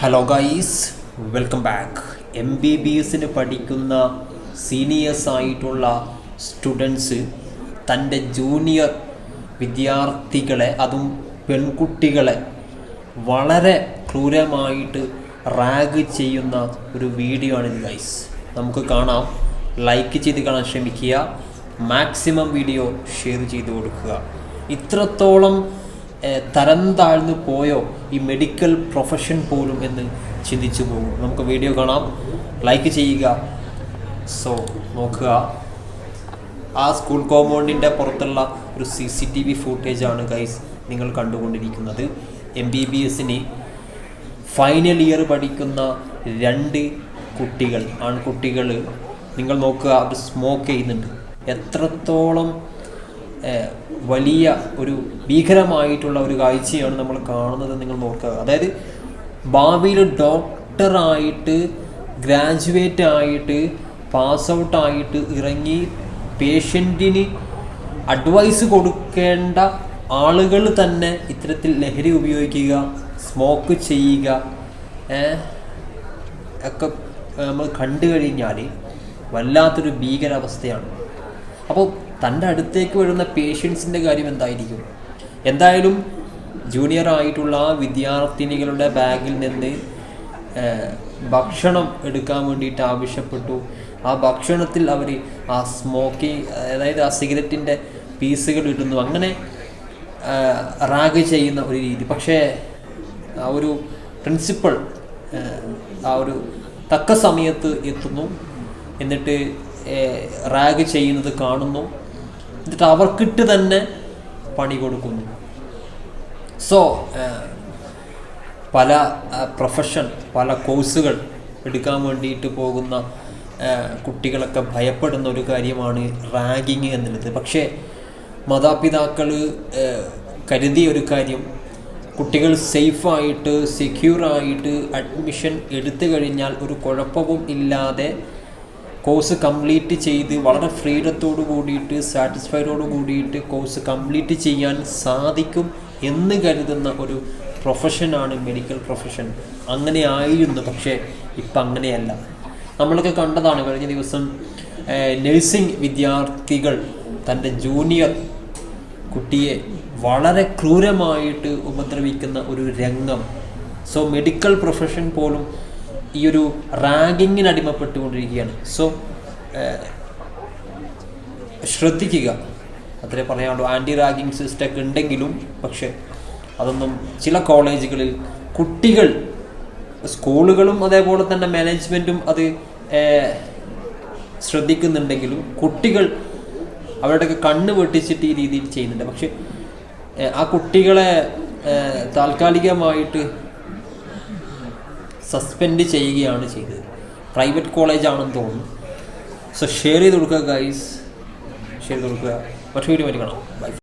Hello guys welcome back M B B എസിന് പഠിക്കുന്ന seniors ആയിട്ടുള്ള സ്റ്റുഡൻസ് തന്റെ ജൂനിയർ വിദ്യാർത്ഥികളെ അതും പെൺകുട്ടികളെ വളരെ ക്രൂരമായിട്ട് റാഗ് ചെയ്യുന്ന ഒരു വീഡിയോ ആണിത് ഗൈസ് നമുക്ക് കാണാം. ലൈക്ക് ചെയ്ത് കാണാൻ ശ്രമിക്കുക. മാക്സിമം വീഡിയോ ഷെയർ ചെയ്ത് കൊടുക്കുക. ഇത്രത്തോളം തരം താഴ്ന്നു പോയോ ഈ മെഡിക്കൽ പ്രൊഫഷൻ പോലും എന്ന് ചിന്തിച്ചു പോകും. നമുക്ക് വീഡിയോ കാണാം. ലൈക്ക് ചെയ്യുക. സോ നോക്കുക. ആ സ്കൂൾ കോമ്പൗണ്ടിന്റെ പുറത്തുള്ള ഒരു സി സി ടി വി ഫുട്ടേജാണ് ഗൈസ് നിങ്ങൾ കണ്ടുകൊണ്ടിരിക്കുന്നത്. എം ബി ബി എസിന് ഫൈനൽ ഇയർ പഠിക്കുന്ന രണ്ട് കുട്ടികൾ ആൺകുട്ടികൾ. നിങ്ങൾ നോക്കുക അവർ സ്മോക്ക് ചെയ്യുന്നുണ്ട്. എത്രത്തോളം വലിയ ഒരു ഭീകരമായിട്ടുള്ള ഒരു കാഴ്ചയാണ് നമ്മൾ കാണുന്നത് നിങ്ങൾ നോക്കുക അതായത് ഭാവിയിൽ ഡോക്ടറായിട്ട് ഗ്രാജുവേറ്റ് ആയിട്ട് പാസ് ഔട്ട് ആയിട്ട് ഇറങ്ങി പേഷ്യന്റിന് അഡ്വൈസ് കൊടുക്കേണ്ട ആളുകൾ തന്നെ ഇത്തരത്തിൽ ലഹരി ഉപയോഗിക്കുക സ്മോക്ക് ചെയ്യുക ഒക്കെ നമ്മൾ കണ്ടു കഴിഞ്ഞാൽ വല്ലാത്തൊരു ഭീകരാവസ്ഥയാണ്. അപ്പോൾ തന്റെ അടുത്തേക്ക് വരുന്ന പേഷ്യൻസിന്റെ കാര്യം എന്തായിരിക്കും? എന്തായാലും ജൂനിയർ ആയിട്ടുള്ള വിദ്യാർത്ഥിനികളുടെ ബാഗിൽ നിന്ന് ഭക്ഷണം എടുക്കാൻ വേണ്ടിയിട്ട് ആവശ്യപ്പെട്ടു. ആ ഭക്ഷണത്തിൽ അവർ ആ സ്മോക്കിങ് അതായത് ആ സിഗരറ്റിന്റെ പീസുകൾ ഇടുന്നു. അങ്ങനെ റാഗ് ചെയ്യുന്ന ഒരു രീതി. പക്ഷേ ആ ഒരു പ്രിൻസിപ്പൾ ആ ഒരു തക്ക സമയത്ത് എത്തുന്നു. എന്നിട്ട് റാഗ് ചെയ്യുന്നത് കാണുന്നു. എന്നിട്ട് അവർക്കിട്ട് തന്നെ പണി കൊടുക്കുന്നു. സോ പല പ്രൊഫഷൻ പല കോഴ്സുകൾ എടുക്കാൻ വേണ്ടിയിട്ട് പോകുന്ന കുട്ടികളൊക്കെ ഭയപ്പെടുന്ന ഒരു കാര്യമാണ് റാഗിങ് എന്നുള്ളത്. പക്ഷേ മാതാപിതാക്കൾ കരുതിയ ഒരു കാര്യം കുട്ടികൾ സേഫായിട്ട് സെക്യൂറായിട്ട് അഡ്മിഷൻ എടുത്തു കഴിഞ്ഞാൽ ഒരു കുഴപ്പവും ഇല്ലാതെ കോഴ്സ് കംപ്ലീറ്റ് ചെയ്ത് വളരെ ഫ്രീഡത്തോട് കൂടിയിട്ട് സാറ്റിസ്ഫൈഡോട് കൂടിയിട്ട് കോഴ്സ് കംപ്ലീറ്റ് ചെയ്യാൻ സാധിക്കും എന്ന് കരുതുന്ന ഒരു പ്രൊഫഷനാണ് മെഡിക്കൽ പ്രൊഫഷൻ. അങ്ങനെ ആയിരുന്നു പക്ഷേ ഇപ്പം അങ്ങനെയല്ല. നമ്മളൊക്കെ കണ്ടതാണ് കഴിഞ്ഞ ദിവസം നഴ്സിംഗ് വിദ്യാർത്ഥികൾ തന്റെ ജൂനിയർ കുട്ടിയെ വളരെ ക്രൂരമായിട്ട് ഉപദ്രവിക്കുന്ന ഒരു രംഗം. സോ മെഡിക്കൽ പ്രൊഫഷൻ പോലും ഈ ഒരു റാഗിങ്ങിന് അടിമപ്പെട്ടുകൊണ്ടിരിക്കുകയാണ്. സോ ശ്രദ്ധിക്കുക. അത്രേ പറയാനുള്ളൂ. ആന്റി റാഗിങ് സിസ്റ്റമൊക്കെ ഉണ്ടെങ്കിലും പക്ഷേ അതൊന്നും ചില കോളേജുകളിൽ കുട്ടികൾ സ്കൂളുകളും അതേപോലെ തന്നെ മാനേജ്മെന്റും അത് ശ്രദ്ധിക്കുന്നുണ്ടെങ്കിലും കുട്ടികൾ അവരുടെയൊക്കെ കണ്ണ് വെട്ടിച്ചിട്ട് ഈ രീതിയിൽ ചെയ്യുന്നുണ്ട്. പക്ഷെ ആ കുട്ടികളെ താൽക്കാലികമായിട്ട് സസ്പെൻഡ് ചെയ്യുകയാണ് ചെയ്തത്. പ്രൈവറ്റ് കോളേജ് ആണെന്ന് തോന്നുന്നു. സോ ഷെയർ ചെയ്ത് കൊടുക്കുക ഗൈസ് ഷെയർ ചെയ്ത് കൊടുക്കുക. മറ്റൊരു വീഡിയോ കാണാം. ബൈ